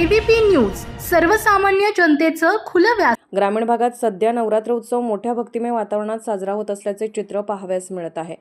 ABP news सर्वसामान्य जनतेचं खुलं व्यास ग्रामीण भागात सध्या नवरात्र उत्सव मोठ्या भक्तिमय वातावरणात साजरा होत असल्याचे चित्र पाहावयास मिळत आहे.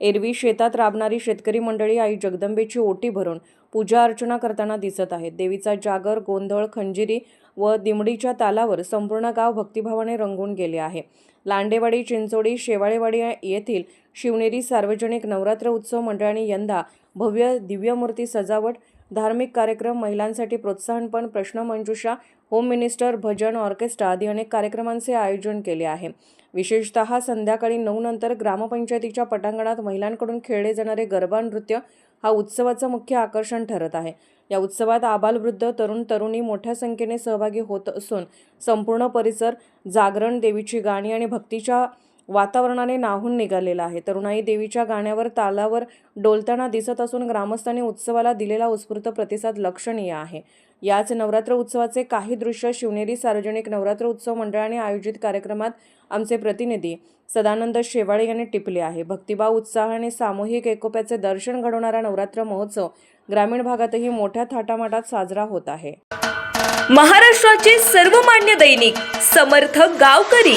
एरवी शेतात राबणारी शेतकरी मंडळी आई जगदंबेची ओटी भरून पूजा अर्चना करताना दिसत आहेत. देवीचा जागर गोंधळ खंजिरी व दिमडीच्या तालावर संपूर्ण गाव भक्तिभावाने रंगून गेले आहे. लांडेवाडी चिंचोडी शेवाळेवाडी येथील शिवनेरी सार्वजनिक नवरात्र उत्सव मंडळाने यंदा भव्य दिव्यमूर्ती सजावट धार्मिक कार्यक्रम महिलांसाठी प्रोत्साहनपण प्रश्नमंजुषा होम मिनिस्टर भजन ऑर्केस्ट्रा आदी अनेक कार्यक्रमांचे आयोजन केले आहे. विशेषतः संध्याकाळी नऊ नंतर ग्रामपंचायतीच्या पटांगणात महिलांकडून खेळले जाणारे गरबा नृत्य हा उत्सवाचं मुख्य आकर्षण ठरत आहे. या उत्सवात आबालवृद्ध तरुण तरुणी मोठ्या संख्येने सहभागी होत असून संपूर्ण परिसर जागरण देवीची गाणी आणि भक्तीच्या वातावरणाने नाहून निघालेला आहे. तरुणाई देवीच्या गाण्यावर तालावर डोलताना दिसत असून ग्रामस्थांनी उत्सवाला दिलेला उत्स्फूर्त प्रतिसाद लक्षणीय आहे. याच नवरात्र उत्सवाचे काही दृश्य शिवनेरी सार्वजनिक नवरात्र उत्सव मंडळाने आयोजित कार्यक्रमात आमचे प्रतिनिधी सदानंद शेवाळे यांनी टिपले आहे. भक्तिभाव उत्साह आणि सामूहिक एकोप्याचे दर्शन घडवणारा नवरात्र महोत्सव ग्रामीण भागातही मोठ्या थाटामाटात साजरा होत आहे. महाराष्ट्राचे सर्वमान्य दैनिक समर्थ गावकरी